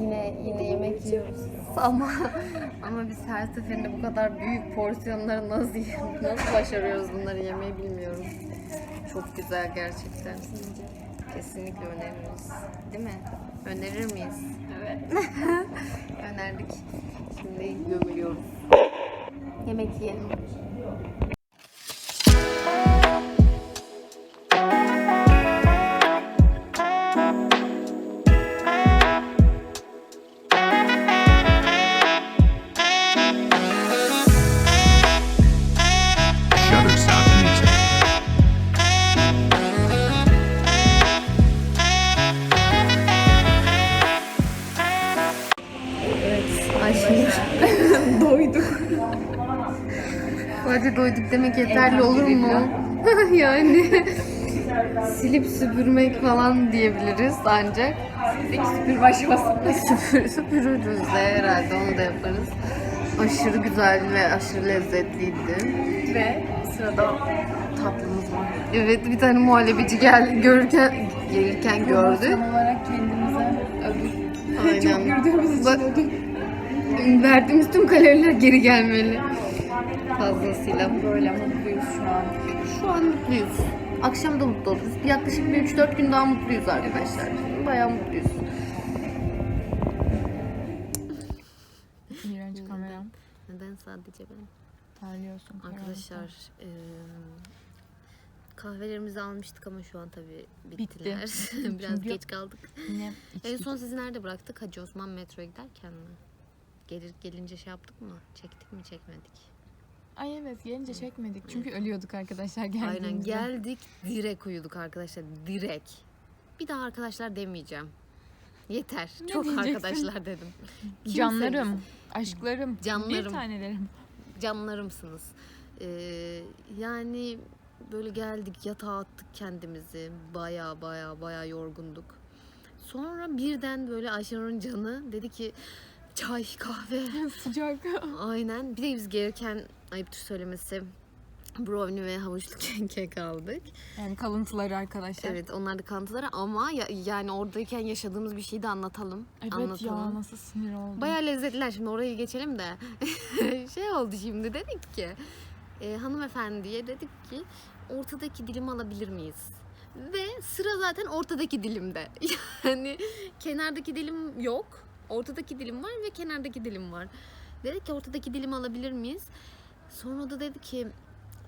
Yine yine yemek yiyoruz. Ama ama biz her seferinde bu kadar büyük porsiyonları nasıl? Nasıl başarıyoruz bunları yemeyi bilmiyorum. Çok güzel gerçekten. Kesinlikle öneririz. Değil mi? Önerir miyiz? Evet. Önerdik. Şimdi gömülüyoruz. Yemek yiyelim. Hadi doyduk demek yeterli olur mu? yani silip süpürmek falan diyebiliriz ancak. İlk süpür başlasın. Süpür, süpürürüz de herhalde onu da yaparız. Aşırı güzeldi ve aşırı lezzetliydi. Ve sırada Tatlımız var. Evet bir tane muhallebici gel görürken gelirken promosyon olarak kendimize ödül. Aynen. Çok gördüğümüz için Bak- ödül. Verdiğimiz tüm kaloriler geri gelmeli. Fazlasıyla. Böyle mutluyuz şu an. Şu an mutluyuz. Akşam da mutlu oluruz. Yaklaşık bir 3-4 gün daha mutluyuz arkadaşlar. Bayağı mutluyuz. İğrenç kameram. Neden sadece ben? Terliyorsun. Arkadaşlar kahvelerimizi almıştık ama şu an tabii bittiler. Biraz Çünkü- geç kaldık. Yine En son sizi nerede bıraktık? Hacı Osman metroya giderken mi? Gelir gelince şey yaptık mı? Çektik mi çekmedik? Ay evet gelince çekmedik. Çünkü ölüyorduk arkadaşlar geldiğimizde. Aynen geldik direkt uyuduk arkadaşlar direkt. Bir daha arkadaşlar demeyeceğim. Yeter. Ne Çok diyeceksin? arkadaşlar dedim. Kimseniz. Canlarım, aşklarım, Canlarım. bir tanelerim. canlarımsınız. Ee, yani böyle geldik yatağa attık kendimizi. Baya baya baya yorgunduk. Sonra birden böyle Ayşenur'un canı dedi ki çay kahve. Sıcak. Aynen. Bir de biz gelirken ayıptır söylemesi brownie ve havuçlu kek aldık. Yani kalıntıları arkadaşlar. Evet onlar da kanıtları ama ya- yani oradayken yaşadığımız bir şeyi de anlatalım. Evet anlatalım. ya nasıl sinir oldum. Bayağı lezzetliler. Şimdi orayı geçelim de. şey oldu şimdi dedik ki e, hanımefendiye dedik ki ortadaki dilimi alabilir miyiz? Ve sıra zaten ortadaki dilimde. Yani kenardaki dilim yok. Ortadaki dilim var ve kenardaki dilim var. Dedik ki ortadaki dilimi alabilir miyiz? Sonra da dedi ki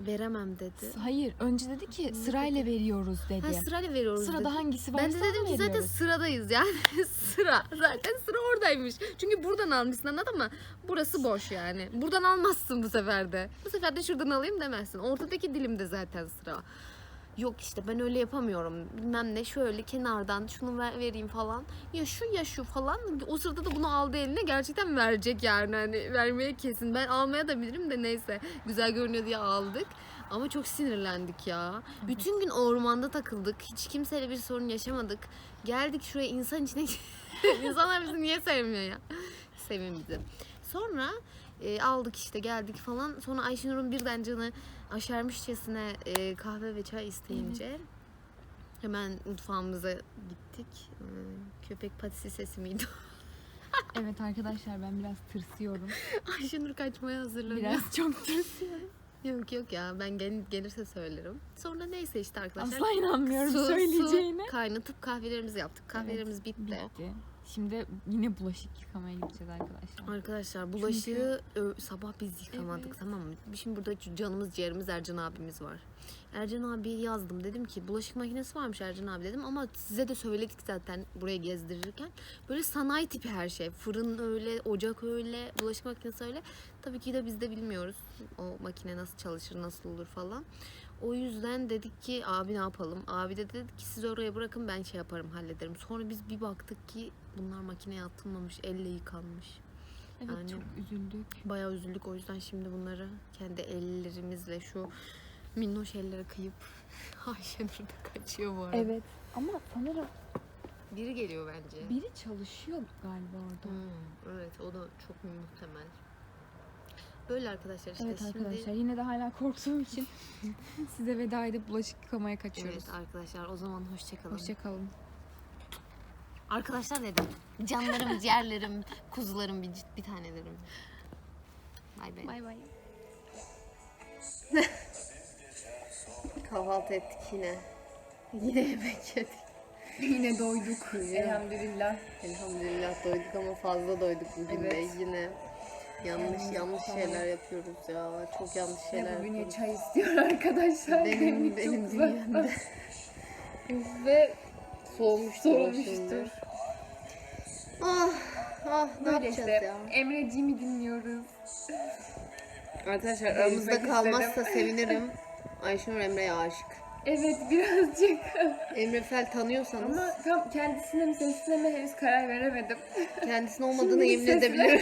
veremem dedi. Hayır önce dedi ki sırayla veriyoruz dedi. Ha, sırayla veriyoruz dedi. Sırada hangisi varsa Ben de dedim ki zaten veriyoruz. sıradayız yani sıra zaten sıra oradaymış. Çünkü buradan almışsın anladın mı? Burası boş yani. Buradan almazsın bu sefer de. Bu sefer de şuradan alayım demezsin. Ortadaki dilimde zaten sıra. Yok işte ben öyle yapamıyorum. Bilmem ne şöyle kenardan şunu ver, vereyim falan. Ya şu ya şu falan. O sırada da bunu aldı eline gerçekten verecek yani. Hani vermeye kesin. Ben almaya da bilirim de neyse. Güzel görünüyor diye aldık. Ama çok sinirlendik ya. Bütün gün ormanda takıldık. Hiç kimseyle bir sorun yaşamadık. Geldik şuraya insan içine... İnsanlar bizi niye sevmiyor ya? Sevin bizi. Sonra e, aldık işte geldik falan. Sonra Ayşenur'un birden canı aşermişçesine e, kahve ve çay isteyince hemen mutfağımıza gittik. E, köpek patisi sesi miydi? Evet arkadaşlar ben biraz tırsıyorum. Ayşenur kaçmaya hazırlanıyor. Biraz çok tırsıyorum. Yok yok ya ben gel- gelirse söylerim. Sonra neyse işte arkadaşlar. Asla inanmıyorum Su- söyleyeceğine. Su kaynatıp kahvelerimizi yaptık. Kahvelerimiz bitti. Bitti. Şimdi yine bulaşık yıkamaya gideceğiz arkadaşlar. Arkadaşlar bulaşığı ö- sabah biz yıkamadık Evet. tamam mı? Şimdi burada canımız ciğerimiz Ercan abimiz var. Ercan abi yazdım dedim ki bulaşık makinesi varmış Ercan abi dedim ama size de söyledik zaten buraya gezdirirken. Böyle sanayi tipi her şey. Fırın öyle, ocak öyle, bulaşık makinesi öyle. Tabii ki de biz de bilmiyoruz o makine nasıl çalışır, nasıl olur falan. O yüzden dedik ki abi ne yapalım? Abi de dedi ki siz oraya bırakın ben şey yaparım hallederim. Sonra biz bir baktık ki bunlar makineye atılmamış, elle yıkanmış. Evet Yani- çok üzüldük. Bayağı üzüldük o yüzden şimdi bunları kendi ellerimizle şu minnoş ellere kıyıp Ayşenur da kaçıyor bu arada. Evet ama sanırım Biri geliyor bence. biri çalışıyor galiba orada. Hmm, evet o da çok muhtemel. Böyle arkadaşlar işte Evet şimdi arkadaşlar yine de hala korktuğum için size veda edip bulaşık yıkamaya kaçıyoruz. Evet arkadaşlar o zaman hoşçakalın. Hoşçakalın. Arkadaşlar dedim. Canlarım, ciğerlerim, kuzularım, bir, bir tanelerim. Bay bay. Bay bay. Kahvaltı ettik yine. Yine yemek yedik. Yine doyduk. Yine. Elhamdülillah. Elhamdülillah doyduk ama fazla doyduk bugün de Evet. yine. Yanlış yanlış şeyler yapıyoruz ya. Çok yanlış şeyler Ne bugün ya yapıyoruz. çay istiyor arkadaşlar. Benim benim çok dünyamda. Ve soğumuştur. Soğumuştur. Ah ah ne Böyle yapacağız işte. ya? Emreciğimi dinliyoruz. Arkadaşlar aramızda istedim. kalmazsa sevinirim. Ayşenur Emre'ye aşık. Evet birazcık. Emre Fel tanıyorsanız Ama tam kendisine mi sesine mi henüz karar veremedim. kendisinin olmadığını Şimdi yemin sesle- edebilirim.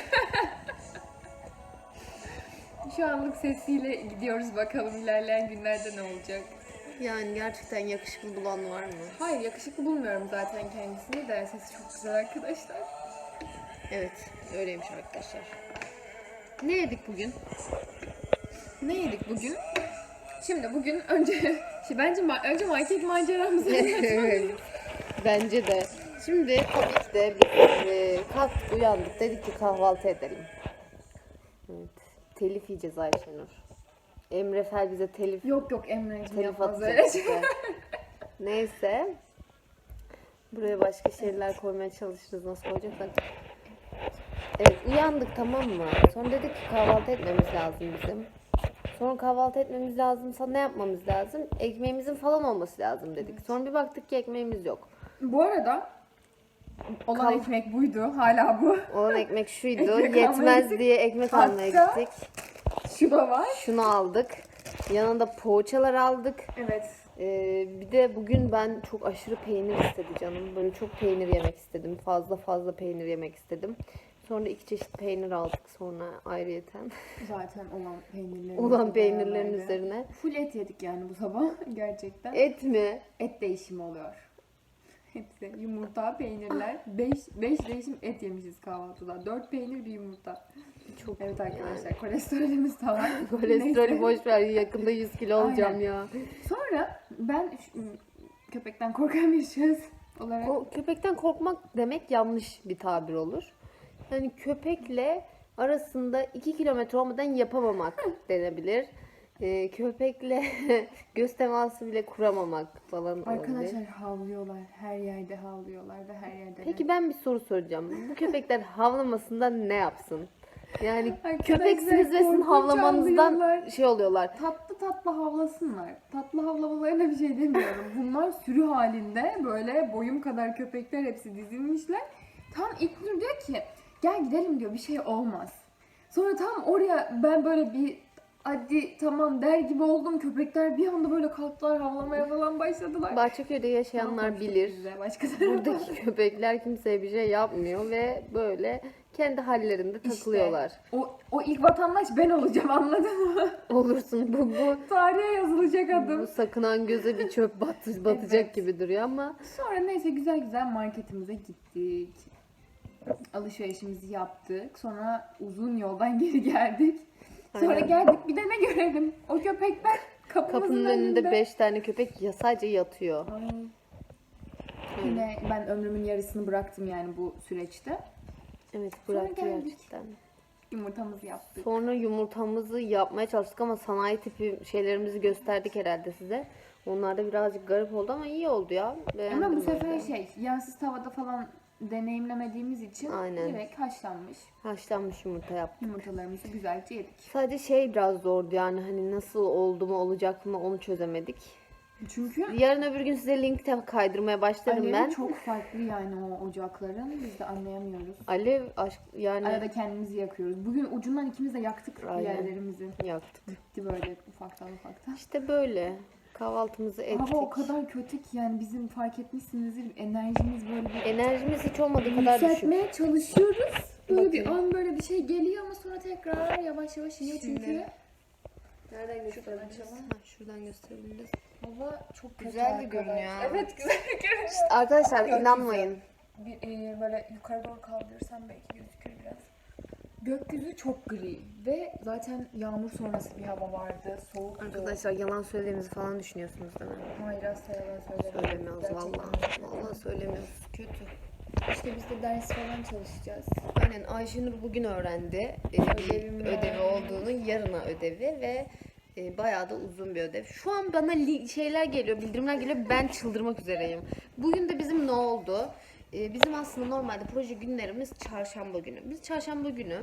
Şu anlık sesiyle gidiyoruz bakalım ilerleyen günlerde ne olacak. Yani gerçekten yakışıklı bulan var mı? Hayır yakışıklı bulmuyorum zaten kendisini de sesi çok güzel arkadaşlar. Evet öyleymiş arkadaşlar. Ne yedik bugün? Ne yedik bugün? Şimdi bugün önce şey bence ma- önce market maceramızı Evet. Bence de. Şimdi tabii ki de biz e, kalktık uyandık dedik ki kahvaltı edelim. Telif yiyeceğiz Ayşenur. Emre Fel bize telif Yok yok Emre'cim telif yapmaz atacak öyle şey. bize. Neyse. Buraya başka şeyler koymaya çalışırız. Nasıl koyacaksak. Evet uyandık tamam mı? Sonra dedik ki kahvaltı etmemiz lazım bizim. Sonra kahvaltı etmemiz lazımsa ne yapmamız lazım? Ekmeğimizin falan olması lazım dedik. Sonra bir baktık ki ekmeğimiz yok. Bu arada olan Kal- ekmek buydu hala bu. Olan ekmek şuydu. Ekmek almaya Yetmez gittik. diye ekmek Hatta- almaya gittik. Şu da var. Şunu aldık. Yanında poğaçalar aldık. Evet. Ee, bir de bugün ben çok aşırı peynir istedi canım. Böyle çok peynir yemek istedim. Fazla fazla peynir yemek istedim. Sonra iki çeşit peynir aldık sonra ayrıyeten. Zaten olan peynirlerin Olan peynirlerin üzerine. Full et yedik yani bu sabah gerçekten. Et mi? Et değişimi oluyor. Hepsi yumurta, peynirler. 5 5 değişim et yemişiz kahvaltıda. 4 peynir bir yumurta. Çok Evet arkadaşlar kolesterolümüz var. Kolesterolü boş ver. Yakında 100 kilo olacağım Aynen. ya. Sonra ben şu- köpekten korkan bir şahıs olarak O köpekten korkmak demek yanlış bir tabir olur. Yani köpekle arasında 2 kilometre olmadan yapamamak denebilir. Ee, köpekle göz teması bile kuramamak falan olabilir. arkadaşlar havlıyorlar. Her yerde havlıyorlar ve her yerde. Peki ben bir soru soracağım. Bu köpekler havlamasından ne yapsın? Yani Arkadaşlar, köpeksiniz ve sizin havlamanızdan şey oluyorlar. tatlı tatlı havlasınlar. Tatlı havlamalarına bir şey demiyorum. Bunlar sürü halinde böyle boyum kadar köpekler hepsi dizilmişler. Tam ilk dur diyor ki gel gidelim diyor bir şey olmaz. Sonra tam oraya ben böyle bir hadi tamam der gibi oldum. Köpekler bir anda böyle kalktılar havlamaya falan başladılar. Bahçeköy'de yaşayanlar bilir. Bize başka Buradaki köpekler kimseye bir şey yapmıyor ve böyle kendi hallerinde takılıyorlar. o, o ilk vatandaş ben olacağım anladın mı? Olursun bu bu Tarihe yazılacak adım. bu sakınan göze bir çöp batı, batacak Evet. gibi duruyor ama Sonra neyse güzel güzel marketimize gittik. Alışverişimizi yaptık. Sonra uzun yoldan geri geldik. Sonra Aynen. geldik bir de ne görelim? O köpekler kapımızın kapının önünde. önünde 5 tane köpek ya sadece yatıyor. Ay. Yine ben ömrümün yarısını bıraktım yani bu süreçte. Evet Sonra geldik. gerçekten. Yumurtamızı yaptık. Sonra yumurtamızı yapmaya çalıştık ama sanayi tipi şeylerimizi gösterdik herhalde size. Onlar da birazcık garip oldu ama iyi oldu ya. Beğendim Ama bu sefer şey yansız tavada falan deneyimlemediğimiz için Aynen. direkt haşlanmış haşlanmış yumurta yaptık. yumurtalarımızı güzelce yedik. Sadece şey biraz zordu yani hani nasıl oldu mu olacak mı onu çözemedik. Çünkü Yarın öbür gün size link de kaydırmaya başlarım alevi ben. çok farklı yani o ocakların. Biz de anlayamıyoruz. Alev aşk yani Arada kendimizi yakıyoruz. Bugün ucundan ikimiz de yaktık Aynen. yerlerimizi. yaktık. Gitti böyle ufaktan ufaktan. İşte böyle kahvaltımızı ettik. Hava o kadar kötü ki yani bizim fark etmişsinizdir enerjimiz böyle bir Enerjimiz hiç olmadığı kadar düşük. yükseltmeye çalışıyoruz. Böyle bir an böyle bir şey geliyor ama sonra tekrar yavaş yavaş iniyor Şimdi. çünkü Nereden gösterebiliriz? Ha, şuradan gösterebiliriz. hava çok kötü Güzel de arkadaşlar. görünüyor. Evet güzel görünüyor. Arkadaşlar Gökyüzü. inanmayın. Bir, e, böyle yukarı doğru kaldırırsam belki gözükür biraz. Gökyüzü çok gri ve zaten yağmur sonrası bir hava vardı. Soğuk. Arkadaşlar yalan söylediğimizi falan düşünüyorsunuz değil mi? Hayır asla yalan. Söylemiyoruz Gerçekten valla. Valla söylemiyoruz. Kötü. işte biz de ders falan çalışacağız. Aynen Ayşenur bugün öğrendi e, bir Ödevim ödevi olduğunu, yarına ödevi ve e, bayağı da uzun bir ödev. Şu an bana şeyler geliyor, bildirimler geliyor. Ben çıldırmak üzereyim. Bugün de bizim ne oldu? E, bizim aslında normalde proje günlerimiz çarşamba günü. Biz çarşamba günü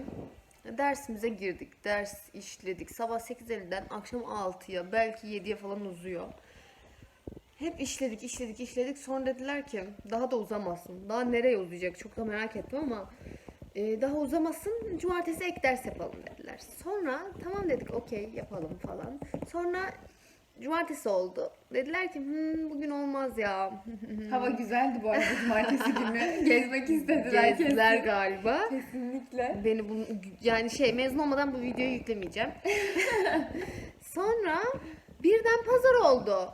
dersimize girdik. Ders işledik. Sabah 8.50'den akşam 6'ya belki 7'ye falan uzuyor. Hep işledik, işledik, işledik. Sonra dediler ki daha da uzamasın. Daha nereye uzayacak çok da merak ettim ama e, daha uzamasın. Cumartesi ek ders yapalım dediler. Sonra tamam dedik okey yapalım falan. Sonra cumartesi oldu. Dediler ki "Hmm, bugün olmaz ya. Hava güzeldi bu arada cumartesi günü. Gezmek istediler Gezdiler kesin. galiba. Kesinlikle. Beni bunu yani şey mezun olmadan bu videoyu yüklemeyeceğim. Sonra birden pazar oldu.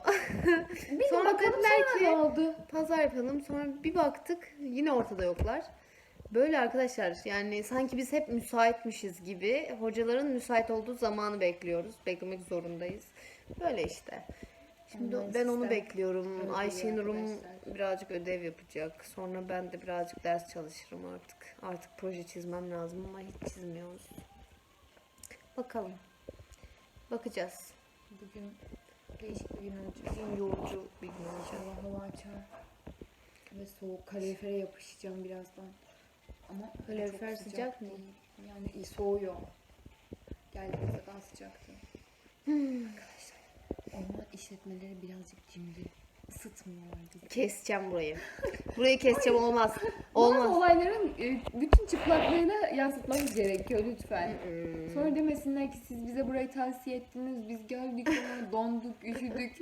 Sonra dediler ki oldu? pazar yapalım. Sonra bir baktık yine ortada yoklar. Böyle arkadaşlar yani sanki biz hep müsaitmişiz gibi hocaların müsait olduğu zamanı bekliyoruz. Beklemek zorundayız. Böyle işte. Şimdi Onların ben onu bekliyorum. Ayşenur'um birazcık ödev yapacak. Sonra ben de birazcık ders çalışırım artık. Artık proje çizmem lazım ama hiç çizmiyoruz. Bakalım. Bakacağız. Bugün değişik bir gün olacak. Bugün yorucu bir gün olacak. İnşallah hava açar. Ve soğuk kalorifere yapışacağım birazdan. Ama Kalorifer çok sıcak mı? değil. Yani soğuyor. Geldiğimizde daha sıcaktı. Hmm. Orman işletmeleri birazcık cimri. Isıtmıyorlar bizi. Keseceğim burayı. Burayı keseceğim olmaz. Bazı Olmaz. olayların e, bütün çıplaklığıyla yansıtmamız gerekiyor lütfen. Sonra demesinler ki siz bize burayı tavsiye ettiniz, biz geldik ama donduk, üşüdük.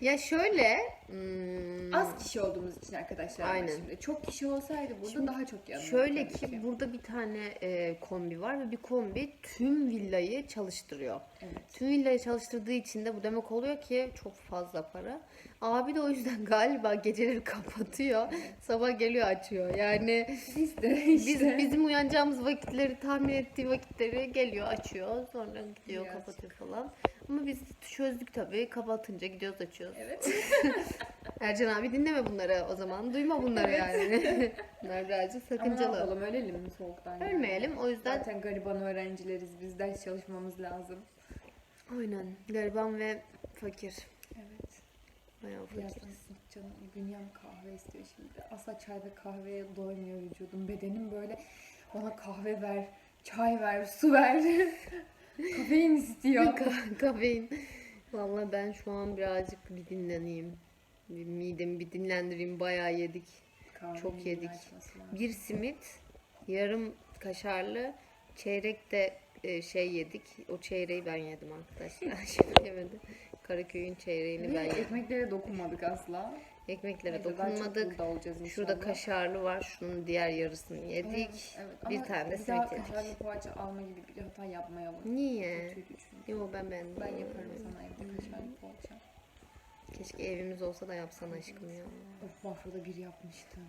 Ya şöyle hmm, Az kişi olduğumuz için arkadaşlar. Aynen. Şimdi. Çok kişi olsaydı burada Şimdi daha çok yanılırdı. şöyle tabii ki burada bir tane e, kombi var ve bir kombi tüm villayı çalıştırıyor. Evet. Tüm villayı çalıştırdığı için de bu demek oluyor ki çok fazla para. Abi de o yüzden galiba geceleri kapatıyor. Sabah geliyor açıyor. Yani Biz de biz işte. bizim uyanacağımız vakitleri tahmin ettiği vakitleri geliyor açıyor. Sonra gidiyor kapatıyor falan. Ama biz çözdük tabii. Kapatınca gidiyoruz açıyoruz. Evet. Ercan abi dinleme bunları o zaman. Duyma bunları yani. Bunlar birazcık Ama sakıncalı. yapalım ölelim mi soğuktan? yani? Ölmeyelim. O yüzden Zaten gariban öğrencileriz biz ders çalışmamız lazım. aynen gariban ve fakir. Evet. Bayağı fakiriz. sınıf canım Bünyem kahve istiyor şimdi. Asla çay ve kahveye doymuyor vücudum. Bedenim böyle bana kahve ver, çay ver, su ver. Kafein istiyor. Ka- Kafein. Vallahi ben şu an birazcık bir dinleneyim. Bir midemi bir dinlendireyim. Bayağı yedik. Kahvenin Çok yedik. Bir simit, yarım kaşarlı, çeyrek de e, şey yedik. O çeyreği ben yedim arkadaşlar. Şimdi yemedi. Karaköy'ün çeyreğini ben yedim. ekmeklere dokunmadık asla. Ekmeklere Neyse, daha çok dokunmadık. burada olacağız inşallah. Şurada kaşarlı var. Şunun diğer yarısını yedik. Evet, evet. Bir Ama tane de bir daha simit yedik. kaşarlı poğaça alma gibi bir hata yapmayalım. Niye? Kötüydü çünkü. Yo ben beğendim. Ben yaparım sana evde kaşarlı poğaça. Keşke evimiz olsa da yapsan aşkım ya. Of Bafra'da bir yapmıştım.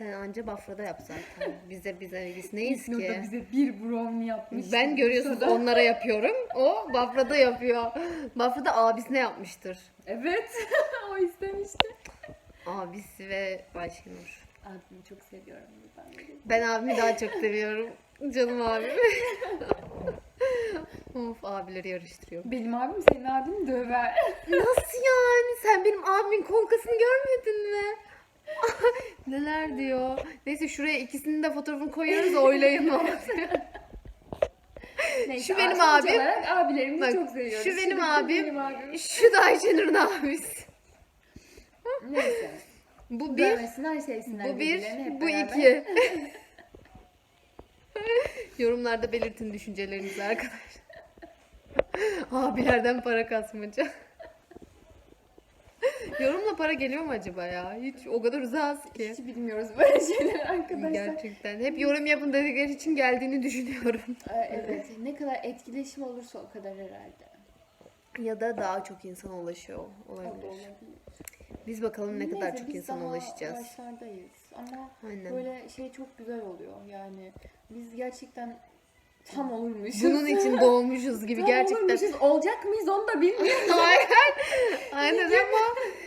Sen anca Bafra'da yap zaten. Bize bize biz neyiz ki? bize bir brownie yapmıştı. Ben görüyorsunuz onlara yapıyorum. O Bafra'da yapıyor. Bafra'da abisine yapmıştır. Evet. o istemişti. Abisi ve Ayşenur. Abimi çok seviyorum. Ben de. Ben abimi daha çok seviyorum. Canım abim. of abileri yarıştırıyor. Benim abim senin abini döver. Nasıl yani? Sen benim abimin konkasını görmedin mi? Neler diyor. Neyse şuraya ikisinin de fotoğrafını koyuyoruz oylayın olur. Neyse, Şu benim abim. olarak abilerimizi Bak, çok seviyoruz. şu benim abim. Benim abim. Şu da Ayşenur'un abisi. Neyse. Bu bir, sevsinler bu bir, bu iki. Yorumlarda belirtin düşüncelerinizi arkadaşlar. Abilerden para kasmaca. Yorumla para geliyor mu acaba ya? Hiç o kadar uzağız ki. Hiç bilmiyoruz böyle şeyler arkadaşlar. Gerçekten. Hep yorum yapın dedikleri için geldiğini düşünüyorum. Evet. Ne kadar etkileşim olursa o kadar herhalde. Ya da daha çok insana ulaşıyor olabilir. olabilir. Biz bakalım ne kadar Neyse, çok biz insana daha ulaşacağız. Başlardayız ama Aynen. böyle şey çok güzel oluyor yani biz gerçekten tam olurmuşuz. Bunun için doğmuşuz gibi Tam gerçekten. olurmuşuz. Olacak mıyız onu da bilmiyorum. Aynen. Aynen ama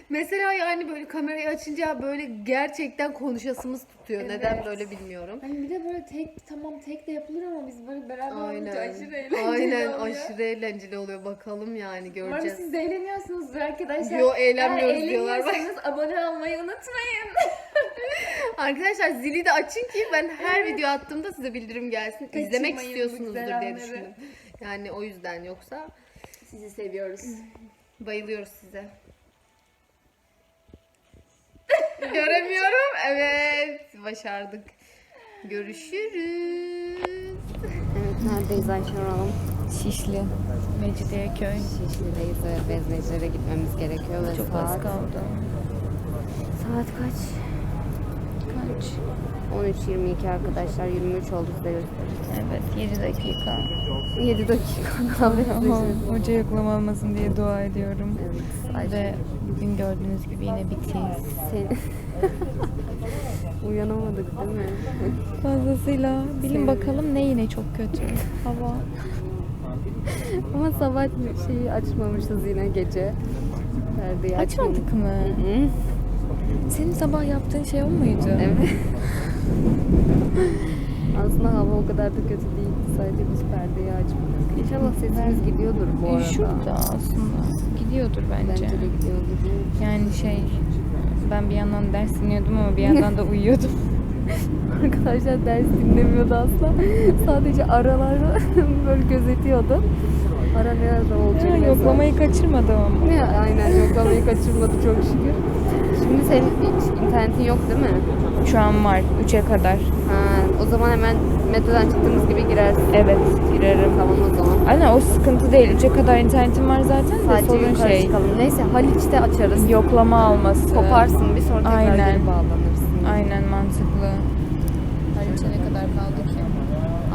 mesela yani böyle kamerayı açınca böyle gerçekten konuşasımız tutuyor. Neden Evet. böyle bilmiyorum. Hani bir de böyle tek tamam tek de yapılır ama biz böyle beraber olunca Aynen. aşırı eğlenceli Aynen oluyor. aşırı eğlenceli oluyor. Bakalım yani Umarım göreceğiz. siz de eğleniyorsunuzdur arkadaşlar. Yo, eğlenmiyoruz Eğer diyorlar. eğleniyorsanız abone olmayı unutmayın. Arkadaşlar zili de açın ki ben her video attığımda size bildirim gelsin. İzlemek Kaçırmayın bu istiyorsunuzdur diye düşündüm. Yani o yüzden yoksa Sizi seviyoruz. bayılıyoruz size. Göremiyorum. Evet, başardık. Görüşürüz. Evet, neredeyiz Ayşe Hanım? Şişli. Mecidiyeköy. Şişli'deyiz ve Bezmecilere gitmemiz gerekiyor ve Çok saat... az kaldı. Saat kaç? Kaç? 13.22 arkadaşlar. 23 oldu size göstereyim. Evet 7 dakika. 7 dakika kaldı. Ama hoca yoklama almasın diye dua ediyorum. Evet. Ve bugün gördüğünüz gibi yine bitiyiz. Sen... Uyanamadık değil mi? Fazlasıyla. Bilin bakalım ne yine çok kötü. Hava. Ama sabah şeyi açmamışız yine gece. Perdeyi Açmadık mı? Senin sabah yaptığın şey o muydu? Evet. Aslında hava o kadar da kötü değil. Sadece biz perdeyi açmadık. İnşallah sesimiz gidiyordur bu arada. şurada aslında. Gidiyordur bence. Bence de gidiyordur. Yani şey ben bir yandan ders dinliyordum ama bir yandan da uyuyordum. Arkadaşlar ders dinlemiyordu asla. Sadece araları böyle gözetiyordu. Ara ne ara olacak? Ne yoklamayı kaçırmadım ama. Ne, aynen yoklamayı kaçırmadı çok şükür. Şimdi senin hiç internetin yok değil mi? Şu an var 3'e kadar. Ha, o zaman hemen metrodan çıktığımız gibi girersin. Evet girerim. Tamam o zaman. Aynen o sıkıntı değil. 3'e kadar internetim var zaten de Sadece sorun yukarı şey. çıkalım. Neyse Haliç'te açarız. Yoklama alması. Koparsın bir sonra tekrar Aynen. geri bağlanırsın. Aynen mantıklı. Haliç'e ne kadar kaldı ki?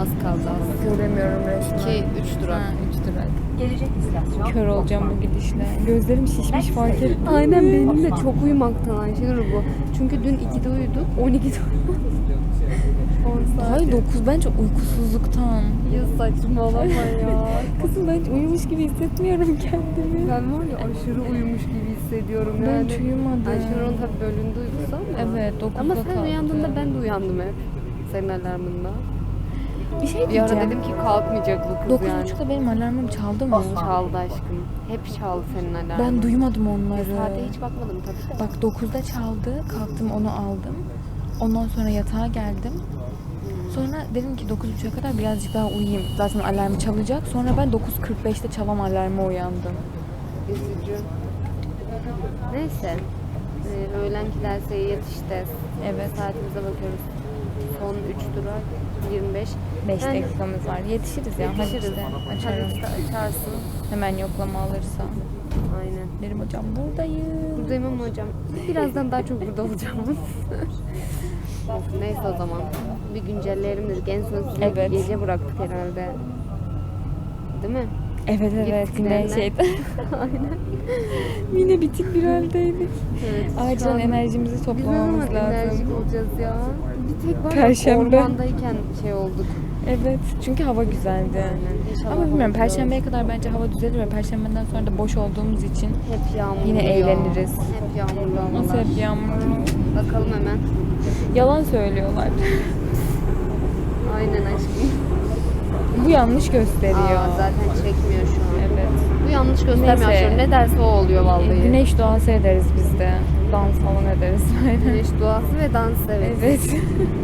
Az kaldı az. Göremiyorum resmen. 2 3 durak. Ha, 3 durak. Kör olacağım bu gidişle. Gözlerim şişmiş fark ettim. Aynen benim de çok uyumaktan Ayşenur bu. Çünkü dün 2'de uyuduk, 12'de uyuduk. 10 saat. Ay 9 bence uykusuzluktan. Ya saçmalama ya. Kızım ben hiç uyumuş gibi hissetmiyorum kendimi. ben var ya aşırı uyumuş gibi hissediyorum Ben yani. hiç uyumadım. Ayşenur'un tabii bölündü uykusu ama. Evet 9'da Ama kaldı. sen uyandığında ben de uyandım hep. Senin alarmında. Bir şey Bir ara dedim ki kalkmayacak bu kız yani. 9.30'da benim alarmım çaldı mı? Çaldı aşkım. Hep çaldı senin alarmın. Ben duymadım onları. Saate hiç bakmadım tabii de. Bak 9'da çaldı. Kalktım onu aldım. Ondan sonra yatağa geldim. Sonra dedim ki 9.30'a kadar birazcık daha uyuyayım. Zaten alarmı çalacak. Sonra ben 9.45'te çalan alarma uyandım. Üzücü. Neyse. Ee, öğlenki derse yetişti. Evet. Saatimize bakıyoruz. Son 3 durak 25. 5 Yani dakikamız var. Yetişiriz ya. Yetişiriz. Hadi işte açarım. Hadi açarsın. Hemen yoklama alırsa. Aynen. Derim hocam buradayım. Buradayım ama hocam. Birazdan daha çok burada olacağım. Of, Neyse o zaman. Bir güncelleyelim dedik. En son sizi Evet. gece bıraktık herhalde. Değil mi? Evet evet yine Gittiklerine. şeyde. Aynen. yine bitik bir haldeydik. Evet. an enerjimizi toplamamız zaman enerjik lazım. olacağız ya? Bir tek var Perşembe. ormandayken şey olduk. Evet çünkü hava güzeldi. Aynen. İnşallah Ama bilmiyorum hava perşembeye kadar bence hava düzelir ve perşembeden sonra da boş olduğumuz için Hep yağmurlu Yine ya. eğleniriz. Hep yağmurlu nasıl hep yağmurlu. Bakalım hemen. Yalan söylüyorlar. Aynen aşkım. Bu yanlış gösteriyor. Aa, zaten çekmiyor şu an. Evet. Bu yanlış göstermiyor. Neyse. aşkım. Ne derse o oluyor vallahi. Güneş doğası ederiz biz de. Dans falan ederiz. Güneş duası ve dans evet. Evet.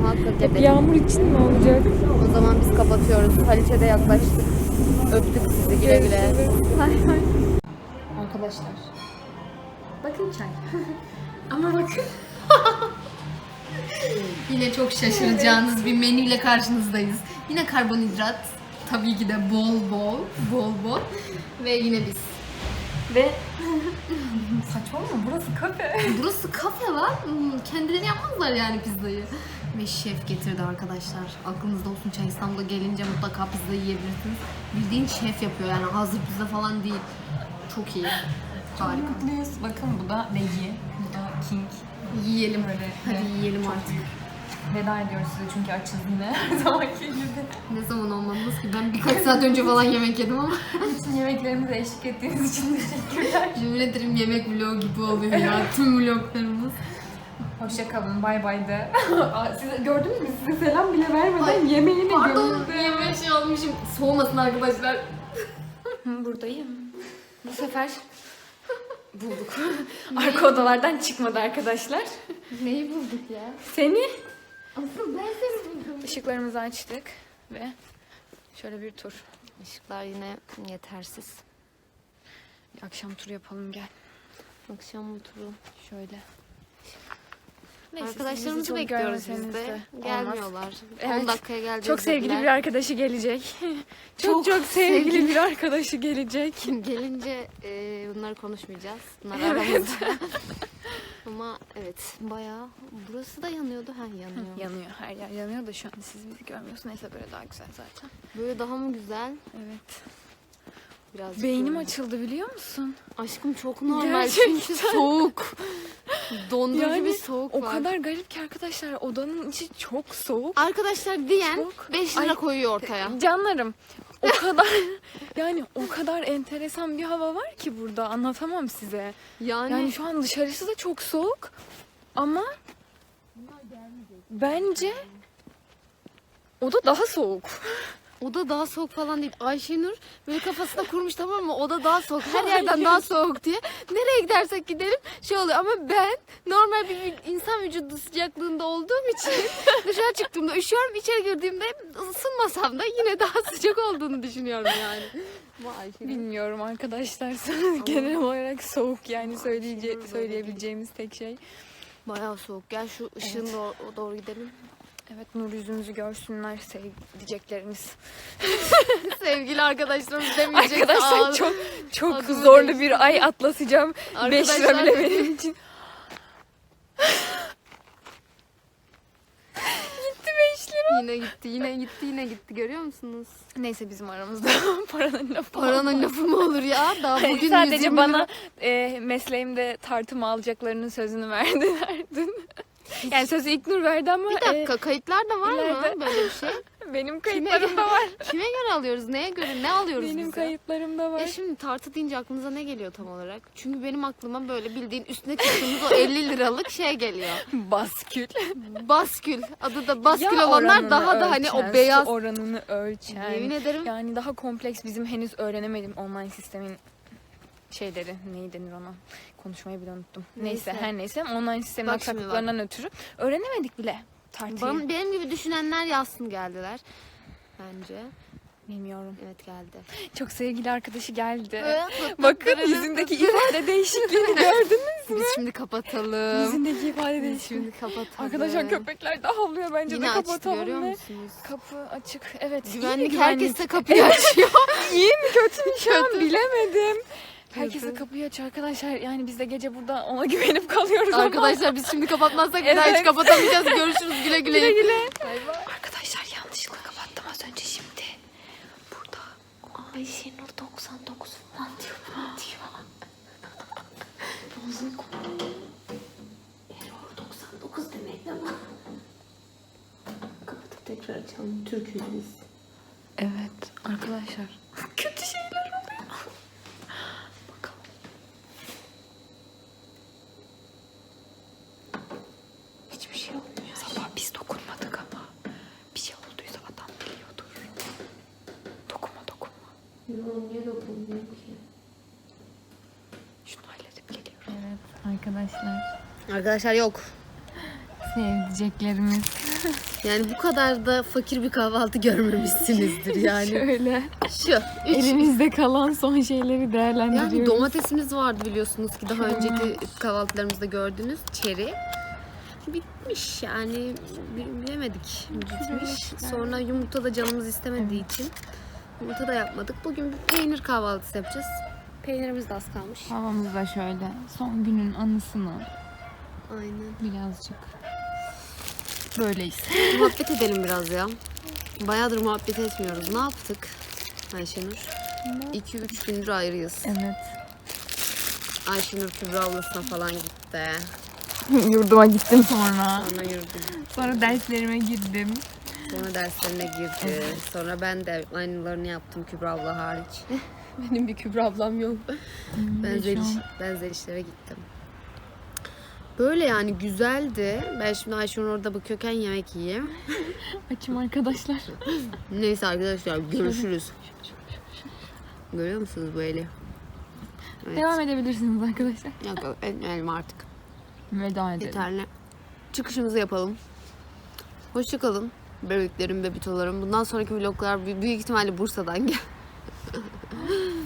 Muhakkak Hep edelim. yağmur için mi olacak? O zaman biz kapatıyoruz. Haliç'e de yaklaştık. Öptük sizi güle güle. Hay hay. Arkadaşlar. Bakın çay. Ama bakın. Yine çok şaşıracağınız bir menüyle karşınızdayız. Yine karbonhidrat. Tabii ki de bol bol, bol bol. Ve yine biz. Ve Saçmalama burası kafe. burası kafe var. Hmm, Kendileri yapmazlar yani pizzayı. Ve şef getirdi arkadaşlar. Aklınızda olsun Çay İstanbul'a gelince mutlaka pizza yiyebilirsiniz. Bildiğin şef yapıyor yani hazır pizza falan değil. Çok iyi. Harika. Mutluyuz. Bakın bu da Negi. Bu da King. Yiyelim. Böyle, Hadi yiyelim çok artık. büyük. Veda ediyoruz size çünkü açız yine her zamanki gibi. Ne zaman olmadınız ki? Ben birkaç saat önce falan yemek yedim ama. Bütün yemeklerimize eşlik ettiğiniz için teşekkürler. Yemin ederim yemek vlogu gibi oluyor ya. Tüm vloglarımız. Hoşçakalın, bay bay de. Aa, Siz gördünüz mü? Size selam bile vermeden yemeğine Pardon gömüldü. yemeğe şey almışım. Soğumasın arkadaşlar. Buradayım. Bu sefer bulduk. Arka odalardan çıkmadı arkadaşlar. Neyi bulduk ya? Seni Asıl ben seni buldum. Işıklarımızı açtık ve şöyle bir tur. Işıklar yine yetersiz. Bir akşam turu yapalım gel. Akşam turu. Şöyle. Arkadaşlarımızı çok bekliyoruz biz de. Gelmiyorlar. Evet. 10 dakikaya geleceğiz Çok sevgili dediler. bir arkadaşı gelecek. çok Çok çok sevgili sevgili. bir arkadaşı gelecek. Gelince e, bunları konuşmayacağız. Bunlar aramızda. Ama evet bayağı burası da yanıyordu. Ha yanıyor. Yanıyor her yer yanıyor da şu an siz bizi görmüyorsunuz. Neyse böyle daha güzel zaten. Böyle daha mı güzel? Evet. Birazcık Beynim böyle. açıldı biliyor musun? Aşkım çok normal Gerçekten. çünkü soğuk. Dondurucu Yani bir soğuk O var. kadar garip ki arkadaşlar odanın içi çok soğuk. Arkadaşlar diyen Çok. 5 lira Ay. koyuyor ortaya. Canlarım o kadar yani o kadar enteresan bir hava var ki burada anlatamam size. Yani, Yani şu an dışarısı da çok soğuk ama bence oda daha soğuk. oda daha soğuk falan değil. Ayşenur böyle kafasında kurmuş tamam mı? Oda daha soğuk. Her yerden daha soğuk diye. Nereye gidersek gidelim şey oluyor. Ama ben normal bir insan vücudu sıcaklığında olduğum için dışarı çıktığımda üşüyorum. İçeri girdiğimde ısınmasam da yine daha sıcak olduğunu düşünüyorum yani. Bu Ayşenur. Bilmiyorum arkadaşlar genel olarak soğuk yani söyleyece söyleyebileceğimiz tek şey. Bayağı soğuk. Gel şu ışığın doğru, doğru gidelim. Evet nur yüzümüzü görsünler sevdiceklerimiz. Sevgili arkadaşlarımız demeyecek. Arkadaşlar çok çok adımı zorlu değiştirdim. bir ay atlatacağım. 5 lira bile benim için. Yine gitti, yine gitti, yine gitti. Görüyor musunuz? Neyse bizim aramızda paranın lafı Paranın lafı mı olur ya? Daha bugün Sadece 120 bana lira- e, mesleğimde tartımı alacaklarının sözünü verdiler dün. Yani sözü İlknur verdi ama Bir dakika kayıtlar da var ileride- mı böyle bir şey? e, benim kayıtlarım da var. Kime göre alıyoruz? Neye göre? Ne alıyoruz benim biz ya? kayıtlarım da var. Ya şimdi tartı deyince aklınıza ne geliyor tam olarak? Çünkü benim aklıma böyle bildiğin üstüne çıktığımız o 50 liralık şey geliyor. Baskül. Baskül. Adı da baskül Yağ olanlar daha da hani ölçen, o beyaz. oranını ölçen. Yemin ederim Yani daha kompleks bizim henüz öğrenemedim online sistemin şeyleri neyi denir ona konuşmayı bile unuttum. Neyse, Neyse. her neyse online sistemin Bak aksaklıklarından ötürü öğrenemedik bile tartıyı. benim gibi düşünenler yazsın geldiler. Bence. Bilmiyorum. Evet geldi. Çok sevgili arkadaşı geldi. Evet, Bakın yüzündeki ifade değişikliğini gördünüz mü? Biz şimdi kapatalım. Yüzündeki ifade Biz değişikliği. şimdi kapatalım. Arkadaşlar köpekler de havlıyor bence Yine de kapatalım görüyor ve musunuz? kapı açık. Evet. Güvenlik güvenlik? herkes de kapıyı açıyor. İyi mi kötü mü şu an bilemedim. Herkes de Kötü. kapıyı aç arkadaşlar. Yani biz de gece burada ona güvenip kalıyoruz ama. Arkadaşlar biz şimdi kapatmazsak bir daha hiç kapatamayacağız. Görüşürüz güle güle. Güle güle. Arkadaşlar yanlışlıkla kapattım az önce şimdi. Burada. Ayşenur 99 falan diyor. diyor. Bozuk. Error 99 demek ama. Kapatıp tekrar açalım. Türküz biz. Evet arkadaşlar. Kötü şeyler oluyor. Bakalım. Hiçbir şey olmuyor. Sabah biz dokunmadık ama bir şey olduysa adam biliyordur. Dokunma dokunma. Yo, niye dokunmuyor ki? Şunu halledip geliyorum. Evet arkadaşlar. Yok. Sevdiceklerimiz. Yani bu kadar da fakir bir kahvaltı görmemişsinizdir yani. Şöyle Şu. Üç. elimizde kalan son şeyleri Yani değerlendiriyoruz. domatesimiz vardı biliyorsunuz ki daha önceki kahvaltılarımızda gördüğünüz çeri. Bitmiş yani bi- bilemedik bitmiş. Sonra yumurta da canımız istemediği için yumurta da yapmadık. Bugün bir peynir kahvaltısı yapacağız. Peynirimiz de az kalmış. Havamız da şöyle. Son günün anısını Aynen. birazcık böyleyiz. Muhabbet edelim biraz ya. Bayağıdır muhabbet etmiyoruz. Ne yaptık Ayşenur? 2-3 gündür ayrıyız. Evet. Ayşenur Kübra ablasına falan gitti. Yurduma gittim sonra. Sonra yürüdüm. Sonra derslerime girdim. Sonra derslerine girdi. Sonra ben de aynılarını yaptım Kübra abla hariç. Benim bir Kübra ablam yok. Benzer, iş, benzer işlere gittim. Böyle yani güzeldi. Ben şimdi Ayşe'nin orada bakıyorken yemek yiyeyim. Açım arkadaşlar. Neyse arkadaşlar görüşürüz. Görüyor musunuz böyle? Evet. Devam edebilirsiniz arkadaşlar. Yok etmeyelim artık. Veda edelim. Yeterli. Çıkışımızı yapalım. Hoşçakalın. Bebeklerim, bebitolarım. Bundan sonraki vloglar büyük ihtimalle Bursa'dan gel.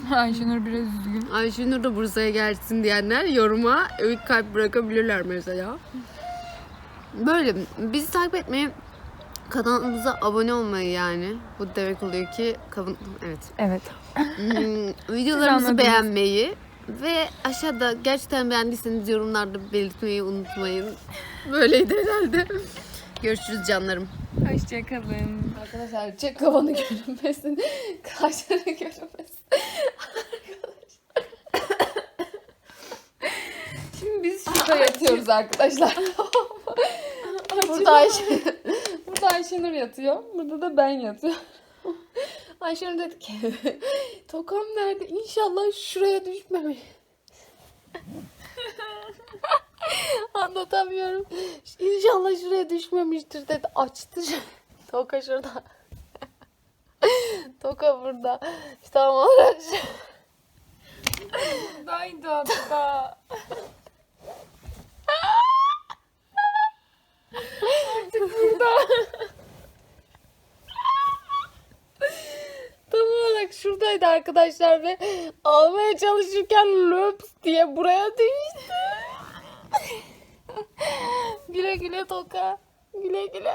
Ayşenur biraz üzgün. Ayşenur da Bursa'ya gelsin diyenler yoruma övük kalp bırakabilirler mesela. Böyle bizi takip etmeyi kanalımıza abone olmayı yani. Bu demek oluyor ki kavun evet. Evet. Hmm, videolarımızı beğenmeyi ve aşağıda gerçekten beğendiyseniz yorumlarda belirtmeyi unutmayın. Böyleydi herhalde. Görüşürüz canlarım. Hoşçakalın. Arkadaşlar çek kafanı görünmesin. Kaşları görünmesin. Şimdi biz şurada yatıyoruz arkadaşlar. burada Ayşe, burada Ayşenur yatıyor. Burada da ben yatıyorum. Ayşenur dedi ki Tokam nerede? İnşallah şuraya düşmemiş. Anlatamıyorum. İnşallah şuraya düşmemiştir dedi. Açtı. Toka şurada. Toka burada. İşte tam olarak şu- Buradaydı hatta. tam olarak şuradaydı arkadaşlar ve almaya çalışırken löps diye buraya düştü. Güle güle Toka. Güle güle.